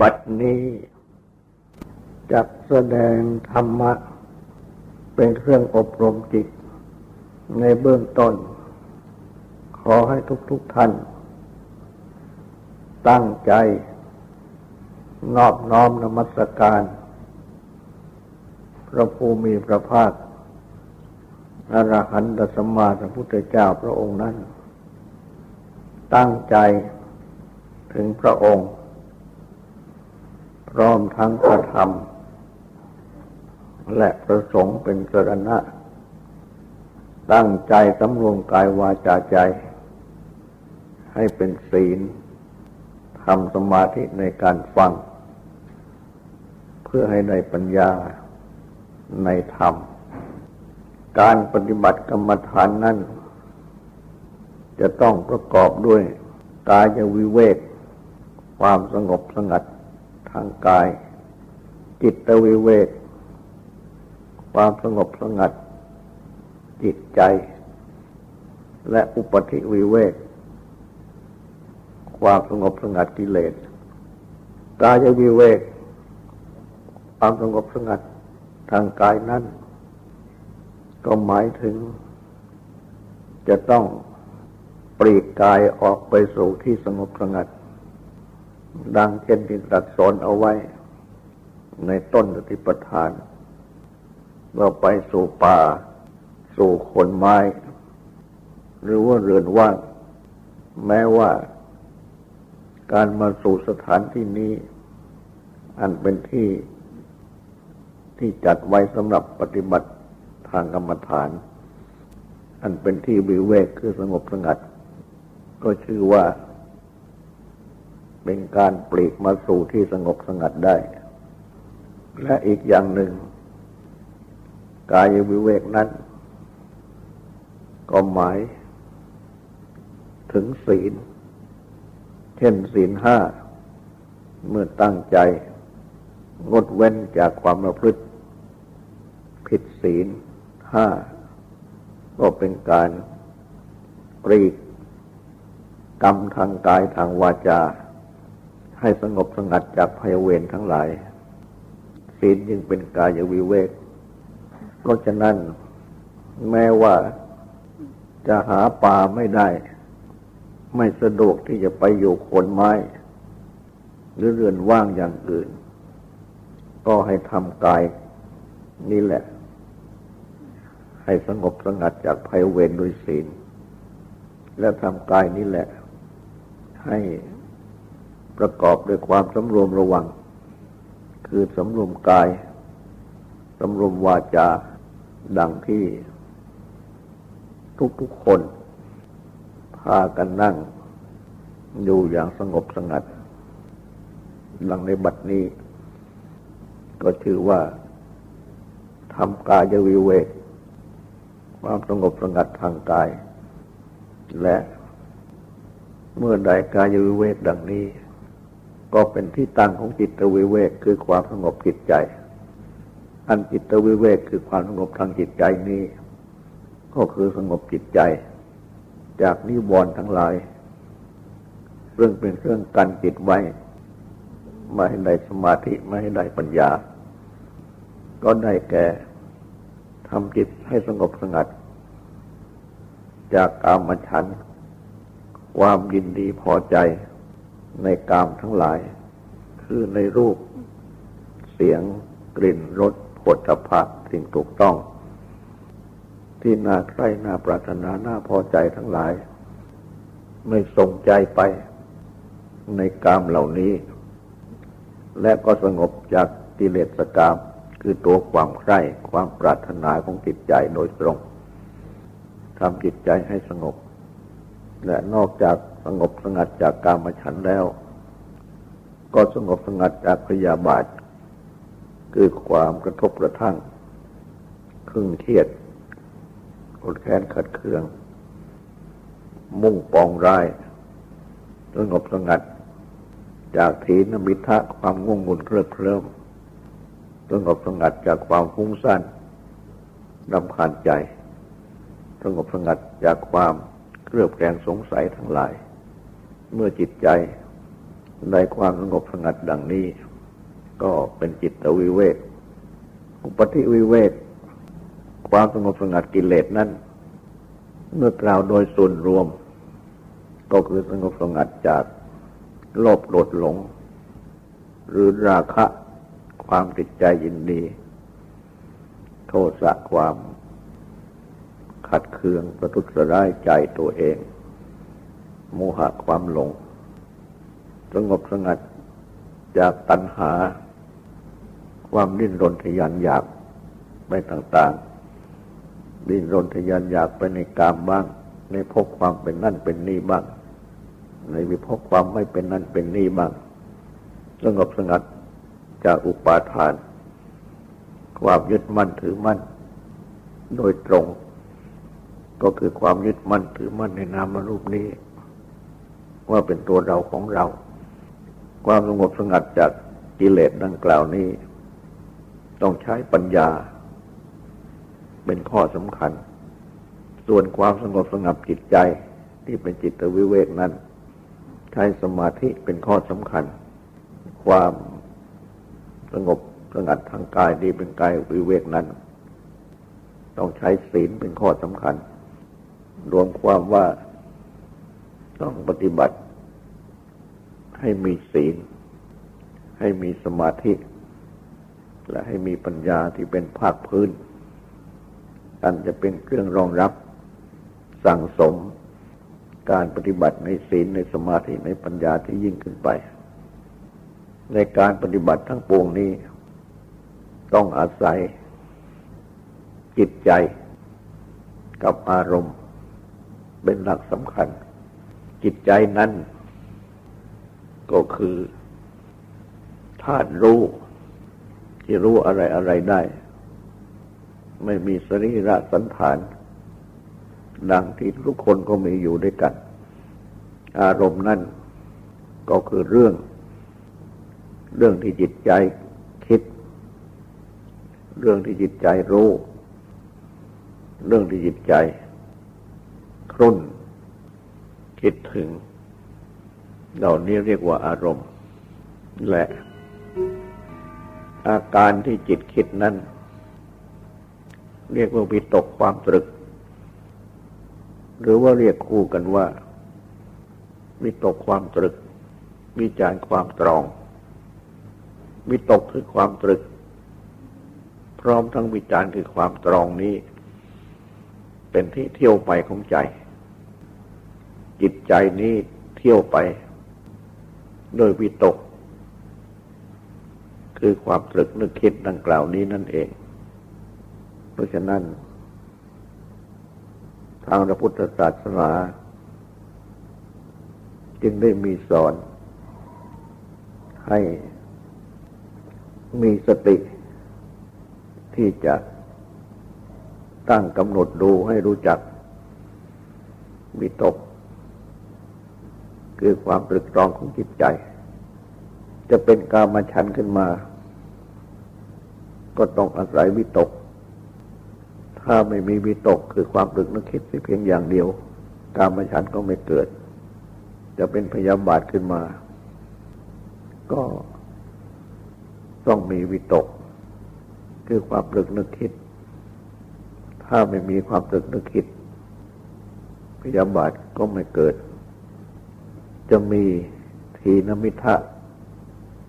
บัดนี้จักแสดงธรรมะ เป็นเครื่องอบรมจิต ในเบื้องต้น ขอให้ทุกๆทท่าน ตั้งใจ นอบน้อมนมัสการ พระภูมิพระภาคอรหันตสมมาสัมพุทธเจ้าพระองค์นั้น ตั้งใจถึงพระองค์ พร้อมทั้งพระธรรมและพระสงฆ์เป็นสรณะ ตั้งใจสำรวมกายวาจาใจ ให้เป็นศีลทำสมาธิในการฟัง เพื่อให้ได้ปัญญาในธรรม การปฏิบัติกรรมฐานนั้น จะต้องประกอบด้วยกายวิเวก ความสงบสงัด ทางกาย จิตวิเวก ความสงบสงัด จิตใจ และอุปธิวิเวก ความสงบสงัดกิเลสกายวิเวก ความสงบสงัดทางกายนั้น ก็หมายถึง จะต้องปลีกกายออกไปสู่ที่สงบสงัด ดังเช่นที่ตรัสสอนเอาไว้ ในต้นสติปัฏฐานว่าไปสู่ป่า สู่คนไม้ หรือว่าเรือนว่าง แม้ว่า การมาสู่สถานที่นี้ อันเป็นที่ที่จัดไว้สำหรับปฏิบัติทางกรรมฐาน อันเป็นที่วิเวกคือสงบสงัด ก็ชื่อว่า เป็นการปลีกมาสู่ที่สงบสงัดได้ และอีกอย่างหนึ่ง กายวิเวกนั้น ก็หมาย ถึงศีล เช่นศีลห้า เมื่อตั้งใจ งดเว้นจากความประพฤติ ผิดศีลห้า ก็เป็นการปรีกกรรมทางกายทางวาจา ให้สงบสงัดจากภัยเวรทั้งหลาย ศีลจึงเป็นกายวิเวก เพราะฉะนั้นแม้ว่าจะหาป่าไม่ได้ ไม่สะดวกที่จะไปอยู่โคนไม้ หรือเรือนว่างอย่างอื่น ก็ให้ทำกายนี่แหละ ให้สงบสงัดจากภัยเวรด้วยศีล และทำกายนี่แหละ ให้ ประกอบด้วยความสำรวมระวัง คือสำรวมกายสำรวมวาจาดังที่ ทุกๆคน พากันนั่ง อยู่อย่างสงบสงัด ดังในบัดนี้ ก็ชื่อว่าทำกายวิเวก ความสงบสงัดทางกาย และเมื่อใดกายวิเวกดังนี้ ก็เป็นที่ตั้งของจิตวิเวกคือความสงบจิตใจ อันจิตวิเวกคือความสงบทางจิตใจนี้ ก็คือสงบจิตใจ จากนิวรณ์ทั้งหลาย เรื่องเป็นเครื่องกันจิตไว้ไม่ให้ได้สมาธิไม่ให้ได้ปัญญา ก็ได้แก่ทำจิตให้สงบสงัด จากกามฉัน ความยินดีพอใจ ในกามทั้งหลาย คือในรูป เสียง กลิ่น รสผลตภะสิ่งถูกต้อง ที่น่าใคร่น่าปรารถนาน่าพอใจทั้งหลาย ไม่ส่งใจไปในกามเหล่านี้ และก็สงบจากกิเลสกรรมคือตัวความใคร่ความปรารถนาของจิตใจโดยตรงทำจิตใจให้สงบ และนอกจากสงบสงัดจากกามฉันแล้ว ก็สงบสงัดจากพยาบาท คือความกระทบกระทั่งครึ่งเครียดอดแค้นขัดเคือง มุ่งปองร้ายสงบสงัด จากถีนมิทะความง่วงงุนเคลิบเคลิ้มสงบสงัดจากความฟุ้งซ่านรำคาญใจสงบสงัดจากความ เครือบแคลงสงสัยทั้งหลาย เมื่อจิตใจในความสงบสงัดดังนี้ ก็เป็นจิตวิเวกอุปธิวิเวกความสงบสงัดกิเลสนั้น เมื่อกล่าวโดยส่วนรวม ก็คือสงบสงัดจากโลภโกรธหลง หรือราคะความติดใจยินดี โทสะความ ขัดเคืองประทุษร้ายใจตัวเอง โมหะความหลง สงบสงัดจากตัณหา ความดิ้นรนทยานอยากไปต่าง ๆ ดิ้นรนทยานอยากไปในกามบ้าง ในพบความเป็นนั่นเป็นนี่บ้าง ในวิพบความไม่เป็นนั่นเป็นนี่บ้าง สงบสงัดจากอุปาทาน ความยึดมั่นถือมั่น โดยตรง ก็คือความยึดมั่นถือมั่นในนามรูปนี้ ว่าเป็นตัวเราของเรา ความสงบสงัดจากกิเลสดังกล่าวนี้ ต้องใช้ปัญญา เป็นข้อสำคัญ ส่วนความสงบสงับจิตใจที่เป็นจิตวิเวกนั้น ใช้สมาธิเป็นข้อสำคัญ ความสงบสงัดทางกายดีเป็นกายวิเวกนั้น ต้องใช้ศีลเป็นข้อสำคัญ รวมความว่าต้องปฏิบัติให้มีศีล ให้มีสมาธิ และให้มีปัญญาที่เป็นภาคพื้น อันจะเป็นเครื่องรองรับสั่งสมการปฏิบัติในศีลในสมาธิในปัญญาที่ยิ่งขึ้นไป ในการปฏิบัติทั้งปวงนี้ ต้องอาศัยจิตใจกับอารมณ์ เป็นหลักสำคัญ จิตใจนั้น ก็คือธาตุรู้ ที่รู้อะไรอะไรได้ ไม่มีสรีระสันฐาน ดังที่ทุกคนก็มีอยู่ด้วยกัน อารมณ์นั่นก็คือเรื่อง เรื่องที่จิตใจคิด เรื่องที่จิตใจรู้ เรื่องที่จิตใจ ครุ่น คิดถึง เหล่านี้เรียกว่าอารมณ์ และ อาการที่จิตคิดนั้น เรียกว่าวิตกความตรึก หรือว่าเรียกคู่กันว่าวิตกความตรึก วิจารความตรอง วิตกคือความตรึก พร้อมทั้งวิจารคือความตรองนี้ เป็นที่เที่ยวไปของใจ จิตใจนี้เที่ยวไปโดยวิตก คือความตรึกนึกคิดดังกล่าวนี้นั่นเอง เพราะฉะนั้น ทางพระพุทธศาสนา จึงได้มีสอน ให้มีสติที่จะตั้งกำหนดดูให้รู้จักวิตก คือความตรึกตรองของจิตใจ จะเป็นกามฉันขึ้นมา ก็ต้องอาศัยวิตก ถ้าไม่มีวิตกคือความตรึกนึกคิดเพียงอย่างเดียว กามฉันก็ไม่เกิด จะเป็นพยาบาทขึ้นมา ก็ต้องมีวิตก คือความตรึกนึกคิด ถ้าไม่มีความตรึกนึกคิด พยาบาทก็ไม่เกิด จะมีทีนมิทะ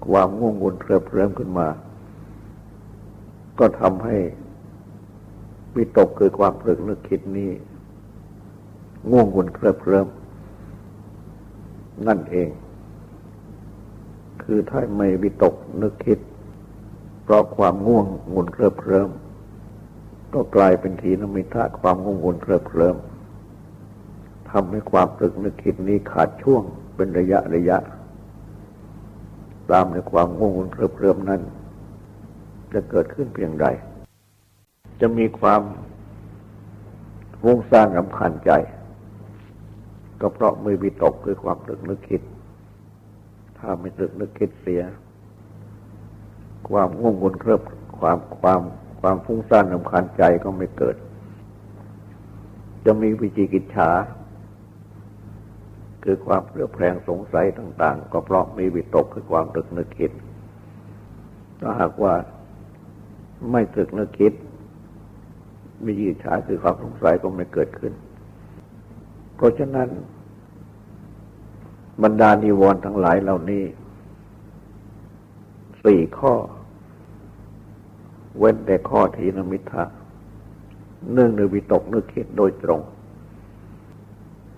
ความง่วงวุ่นเพลิดเพลิมขึ้นมา ก็ทำให้วิตกคือความตรึกนึกคิดนี้ ง่วงวุ่นเพลิดเพลิมนั่นเอง คือถ้าไม่วิตกนึกคิด เพราะความง่วงงุนเคลิบเคลิ้มก็กลายเป็นทีนมิทะความง่วงงุนเคลิบเคลิ้มทำให้ความตรึกนึกคิดนี้ขาดช่วง เป็นระยะระยะ ตามในความง่วงงุนเคลิบเคลิมนั้น จะเกิดขึ้นเพียงใด จะมีความวงสร้างรำคาญใจ ก็เพราะมือวิตกคือความตรึกนึกคิด ถ้าไม่ตรึกนึกคิดเสีย ความง่วงวนเคลิบความความความฟุ้งซ่านรำคาญใจก็ไม่เกิด จะมีวิจิกิจฉา คือความเพลือแพลงสงสัยต่าง ๆ ก็เพราะมีวิตกคือความตึกนึกคิด ถ้าหากว่าไม่ตึกนึกคิดมียิจฉาคือความสงสัยก็ไม่เกิดขึ้น เพราะฉะนั้น บรรดานิวรณ์ทั้งหลายเหล่านี้สี่ข้อ เว้นแต่ข้อทีนมิทะเนื่องในวิตกนึกคิดโดยตรง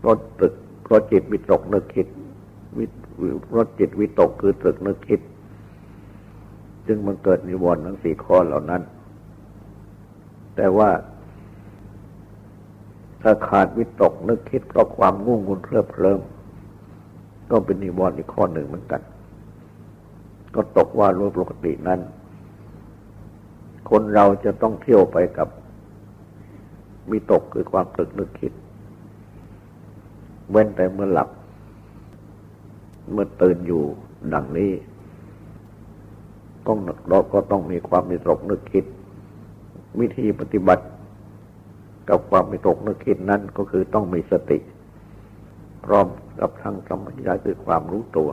ราะตรึก เพราะจิตวิตกนึกคิดวิเพราะจิตวิตกคือตรึกนึกคิด จึงมันเกิดนิวรณ์ทั้งสี่ข้อเหล่านั้น แต่ว่าถ้าขาดวิตกนึกคิดเพราะความงุ่งงุนเพลิดเพลิมก็เป็นนิวรณ์อีกข้อหนึ่งเหมือนกัน ก็ตกว่าโดยปกตินั้น คนเราจะต้องเที่ยวไปกับวิตกคือความตรึกนึกคิด เว้นแต่เมื่อหลับ เมื่อตื่นอยู่ดังนี้ก็เราก็ต้องมีความมีตกนึกคิด วิธีปฏิบัติ กับความมีตกนึกคิดนั้นก็คือต้องมีสติ พร้อมกับทางธรรมญาคือความรู้ตัว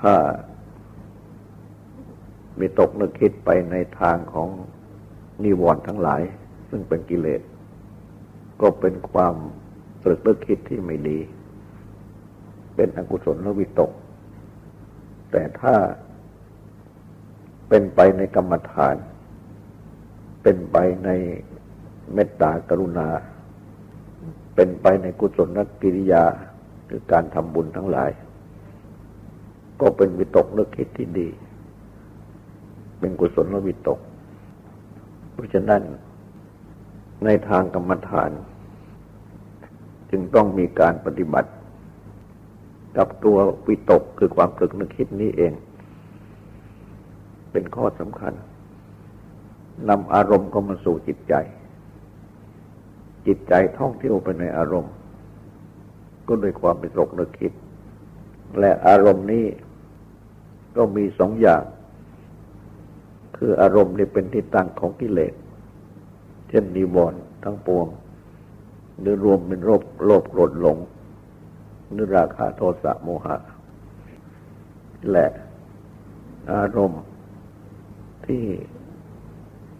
ถ้ามีตกนึกคิดไปในทางของนิวรณ์ทั้งหลาย ซึ่งเป็นกิเลส ก็เป็นความ ตรึกนึกคิดที่ไม่ดี เป็นอกุศลวิตก แต่ถ้าเป็นไปในกรรมฐาน เป็นไปในเมตตากรุณา เป็นไปในกุศลนักกิริยาคือการทำบุญทั้งหลาย ก็เป็นวิตกนึกคิดที่ดี เป็นกุศลวิตก เพราะฉะนั้นในทางกรรมฐาน จึงต้องมีการปฏิบัติ กับตัววิตกคือความตรึกนึกคิดนี้เอง เป็นข้อสำคัญนำอารมณ์เข้ามาสู่จิตใจ จิตใจท่องเที่ยวไปในอารมณ์ ก็โดยความเป็นตกนึกคิด และอารมณ์นี้ก็มีสองอย่าง คืออารมณ์ที่เป็นที่ตั้งของกิเลส เช่นนิวรณ์ทั้งปวง หรือรวมเป็นโรคโลภโกรธหลง หรือราคะโทสะโมหะ และอารมณ์ที่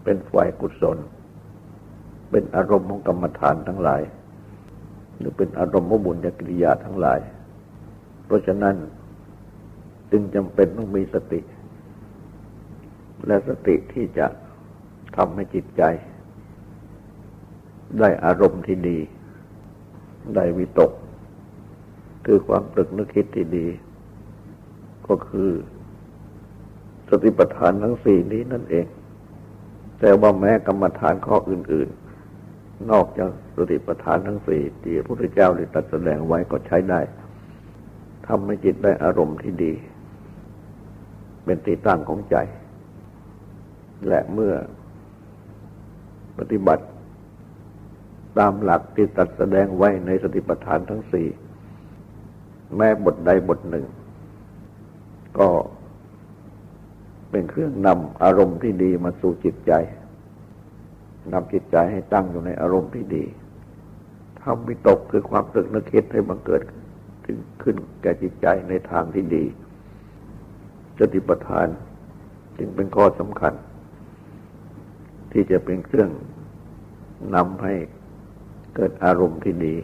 เป็นฝ่ายกุศล เป็นอารมณ์ของกรรมฐานทั้งหลาย หรือเป็นอารมณ์ของบุญญกิริยาทั้งหลาย เพราะฉะนั้นจึงจำเป็นต้องมีสติ และสติที่จะทำให้จิตใจ ได้อารมณ์ที่ดี ได้วิตก คือความตรึกนึกคิดที่ดี ก็คือสติปัฏฐานทั้งสี่นี้นั่นเอง แต่ว่าแม้กรรมฐานข้ออื่น ๆ นอกจากสติปัฏฐานทั้งสี่ที่พระพุทธเจ้าได้ตรัสแสดงไว้ก็ใช้ได้ทำให้จิตได้อารมณ์ที่ดี เป็นที่ตั้งของใจ และเมื่อปฏิบัติ ตามหลักที่ตรัสแสดงไว้ในสติปัฏฐานทั้งสี่ แม้บทใดบทหนึ่ง ก็เป็นเครื่องนำอารมณ์ที่ดีมาสู่จิตใจนำจิตใจให้ตั้งอยู่ในอารมณ์ที่ดีทำวิตกคือความตึกนึกคิดให้บังเกิดถึงขึ้นแก่จิตใจในทางที่ดีสติปัฏฐานจึงเป็นข้อสำคัญ ที่จะเป็นเครื่องนำให้ เกิดอารมณ์ที่ดี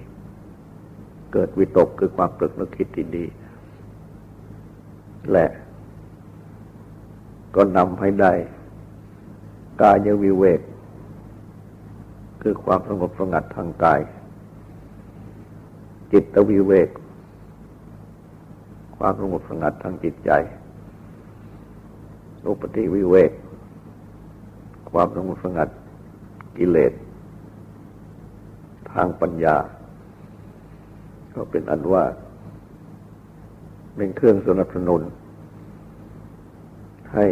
เกิดวิตกคือความตรึกนึกคิดที่ดี และก็นำให้ได้ กายวิเวก คือความสงบสงัดทางกาย จิตวิเวก ความสงบสงัดทางจิตใจอุปติวิเวก ความสงบสงัดกิเลส ทางปัญญา ก็เป็นอันว่า เป็นเครื่องสนับสนุน ให้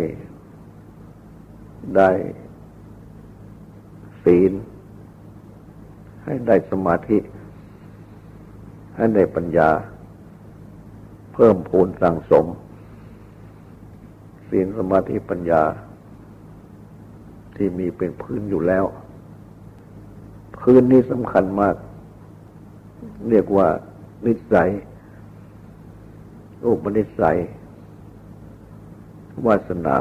ได้ศีล ให้ได้สมาธิ ให้ได้ปัญญา เพิ่มพูนสั่งสม ศีลสมาธิปัญญา ที่มีเป็นพื้นอยู่แล้ว พื้นนี้สำคัญมาก เรียกว่านิสัย อุปนิสัย วาสนา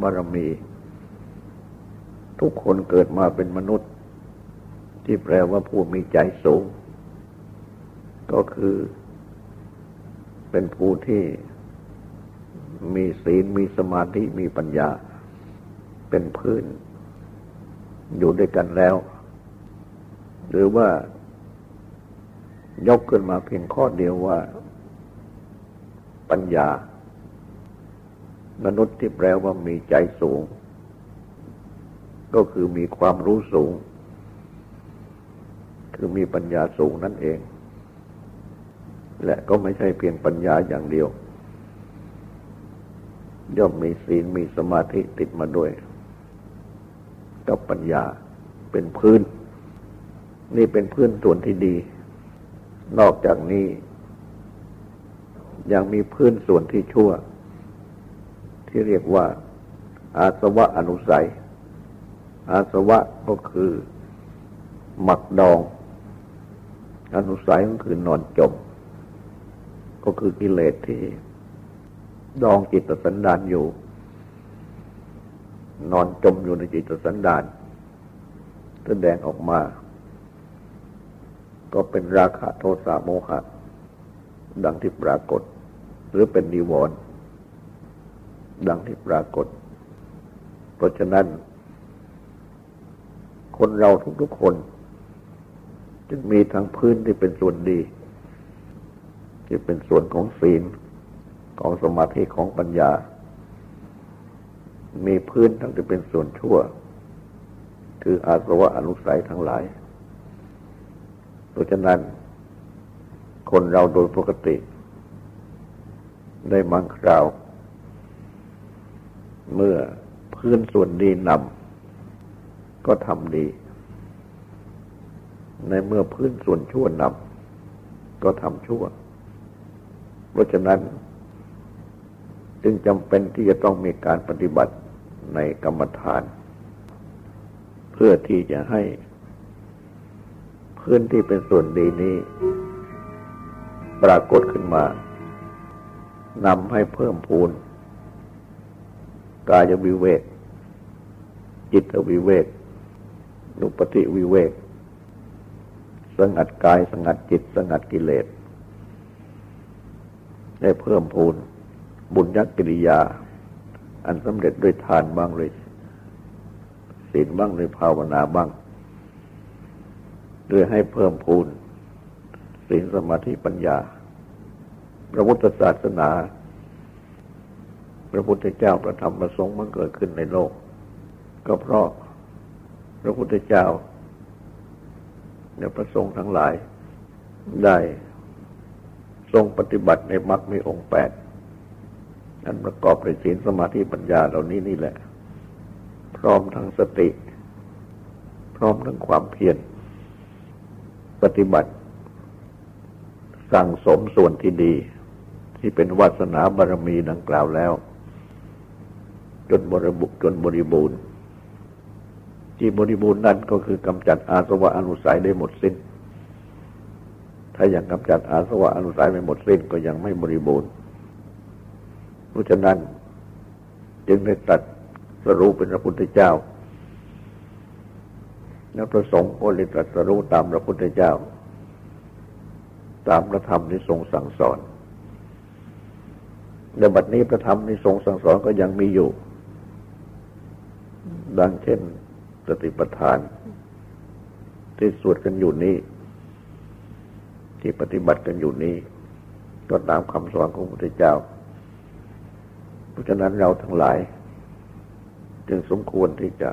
บารมี ทุกคนเกิดมาเป็นมนุษย์ ที่แปลว่าผู้มีใจสูง ก็คือ เป็นผู้ที่มีศีล มีสมาธิ มีปัญญา เป็นพื้น อยู่ด้วยกันแล้ว หรือว่ายกขึ้นมาเพียงข้อเดียวว่าปัญญา มนุษย์ที่แปลว่ามีใจสูง ก็คือมีความรู้สูง คือมีปัญญาสูงนั่นเอง และก็ไม่ใช่เพียงปัญญาอย่างเดียว ย่อมมีศีลมีสมาธิติดมาด้วย กับปัญญาเป็นพื้น นี่เป็นพื้นส่วนที่ดี นอกจากนี้ ยังมีพื้นส่วนที่ชั่ว ที่เรียกว่า อาสวะอนุสัย อาสวะก็คือหมักดอง อนุสัยก็คือนอนจม ก็คือกิเลสที่ ดองจิตสันดานอยู่ นอนจมอยู่ในจิตสันดานแสดงออกมา ก็เป็นราคะโทสะโมหะ ดังที่ปรากฏ หรือเป็นนิวรณ์ดังที่ปรากฏ เพราะฉะนั้น คนเราทุกๆคน จึงมีทั้งพื้นที่เป็นส่วนดี ที่เป็นส่วนของศีล ของสมาธิของปัญญา มีพื้นทั้งที่เป็นส่วนชั่ว คืออาสวะอนุสัยทั้งหลาย เพราะฉะนั้น คนเราโดยปกติ ได้มังคราว เมื่อพื้นส่วนดีนำก็ทำดี ในเมื่อพื้นส่วนชั่วนำก็ทำชั่ว เพราะฉะนั้น จึงจำเป็นที่จะต้องมีการปฏิบัติในกรรมฐาน เพื่อที่จะให้ พื้นที่เป็นส่วนดีนี้ ปรากฏขึ้นมานำให้เพิ่มพูน กายวิเวก จิตวิเวกนุปติวิเวก สงัดกายสงัดจิต สงัดกิเลส ได้เพิ่มพูน บุญยักกิริยา อันสำเร็จด้วยทานบ้างเลยศีลบ้างเลยภาวนาบ้าง ด้วยให้เพิ่มพูนศีลสมาธิปัญญา พระพุทธศาสนา พระพุทธเจ้าประธรรมประสงค์มันเกิดขึ้นในโลก ก็เพราะพระพุทธเจ้าเนี่ยประสงค์ทั้งหลายได้ทรงปฏิบัติในมรรคมีองค์แปดอันประกอบด้วยศีลสมาธิปัญญาเหล่านี้นี่แหละ พร้อมทั้งสติ พร้อมทั้งความเพียร ปฏิบัติ สั่งสมส่วนที่ดี ที่เป็นวาสนาบารมีดังกล่าวแล้ว จนบริบุจนบริบูรณ์ ที่บริบูรณ์นั้นก็คือกำจัดอาสวะอนุสัยได้หมดสิ้น ถ้ายังกำจัดอาสวะอนุสัยไม่หมดสิ้นก็ยังไม่บริบูรณ์เพราะฉะนั้น จึงได้ตัดสรู้เป็นพระพุทธเจ้า และประสงค์ก็เลยตรัสรู้ตามพระพุทธเจ้า ตามพระธรรมที่ทรงสั่งสอนในบัดนี้พระธรรมที่ทรงสั่งสอนก็ยังมีอยู่ ดังเช่นสติปัฏฐาน ที่สวดกันอยู่นี้ ที่ปฏิบัติกันอยู่นี้ ก็ตามคำสอนของพระพุทธเจ้า เพราะฉะนั้นเราทั้งหลาย จึงสมควรที่จะ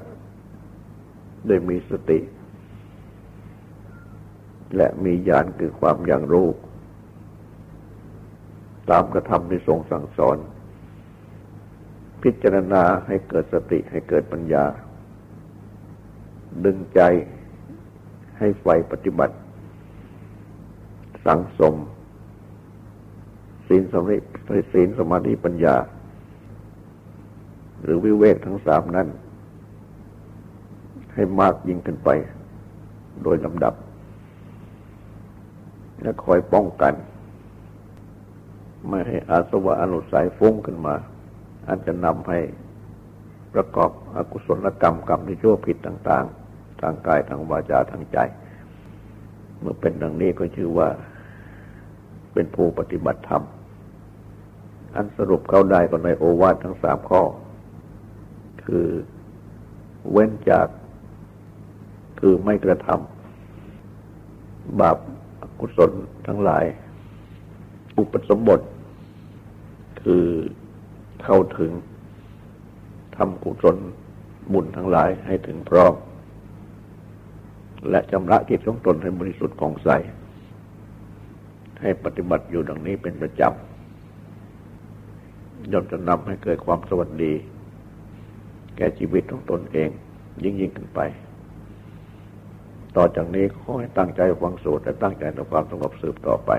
ได้มีสติ และมีญาณคือความอย่างรู้ ตามกระทำที่ทรงสั่งสอน พิจารณาให้เกิดสติให้เกิดปัญญา ดึงใจให้ไฟปฏิบัติ สังสม ศีลสมาธิศีลสมาธิปัญญา หรือวิเวกทั้งสามนั้น ให้มากยิ่งขึ้นไป โดยลำดับ และคอยป้องกัน ไม่ให้อาสวะอนุสัยฟุ้งขึ้นมาอันจะนำให้ประกอบอกุศลกรรมกรรมที่ชั่วผิดต่าง ๆ ทางกายทางวาจาทางใจ เมื่อเป็นดังนี้ก็ชื่อว่าเป็นผู้ปฏิบัติธรรม อันสรุปเข้าได้ก็ในโอวาททั้งสามข้อ คือเว้นจาก คือไม่กระทำบาปอกุศลทั้งหลาย อุปสมบท คือเข้าถึงทำกุศลบุญทั้งหลายให้ถึงพร้อม และชำระจิตของตนให้บริสุทธิ์ของใส ให้ปฏิบัติอยู่ดังนี้เป็นประจำย่อมจะนำให้เกิดความสวัสดี แก่ชีวิตของตนเองยิ่งยิ่งขึ้นไป ต่อจากนี้ขอให้ตั้งใจฟังสูตรและตั้งใจทำความสงบสืบต่อไป